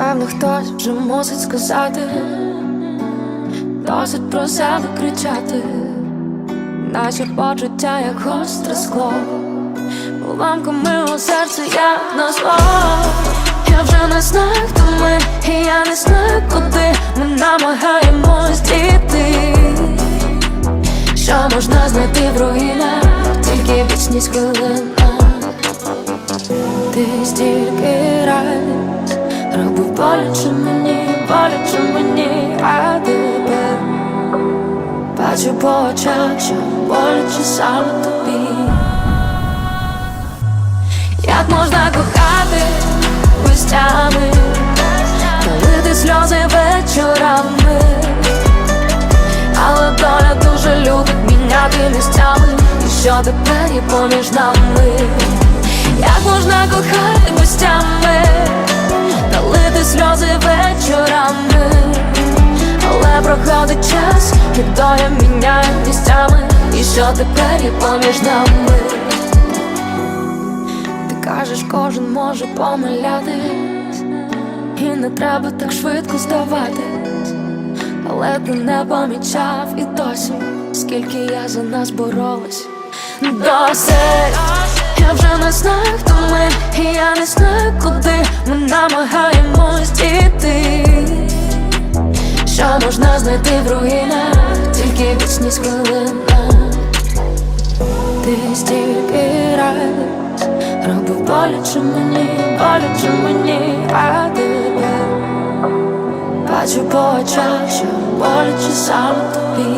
Напевно, хтось вже мусить сказати, досить про себе кричати, наче почуття, як гостре скло, уламками у серце, як назло Я вже не знаю, хто ми, і я не знаю, куди. Ми намагаємось дійти. Що можна знайти в руїнах, тільки вічність хвилина. Ти робив боляче мені, боляче мені, а тебе Бачу по очах, що боляче саме тобі Як можна кохати гостями, Долити сльози вечорами, але доля дуже любить міняти місцями, і що тепер є поміж нами, як можна кохати гостями, доля міняє місцями, і що тепер є поміж нами. Ти кажеш, кожен може помилятись, і не треба так швидко здаватись, але ти не помічав і досі, скільки я за нас боролась. Досить, я вже не знаю, хто ми, і я не знаю, куди ми намагаємось дійти. Що можна знайти в руїнах, тільки вічність хвилина. Ти стільки раз робив боляче мені, боляче мені, а тебе Бачу по очах, що боляче саме тобі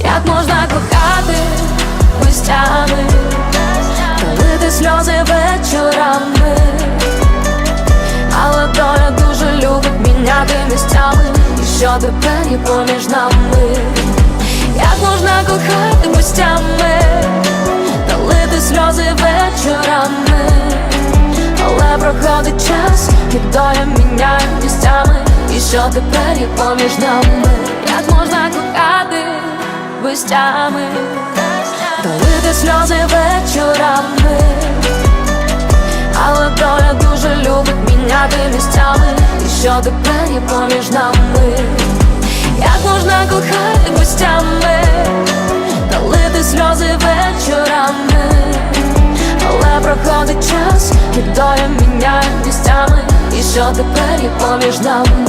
Як можна кохати гостями, Долити що тепер є поміж нами. Як можна кохати гостями, Долити сльози вечорами, але проходить час, і доля міняє місцями, і що тепер є поміж нами, як можна кохати гостями, Долити сльози вечорами, але доля дуже любить що тепер є поміж нами. Як можна кохати гостями, Долити сльози вечорами, але проходить час, і доля міняє місцями, і що тепер є поміж нами.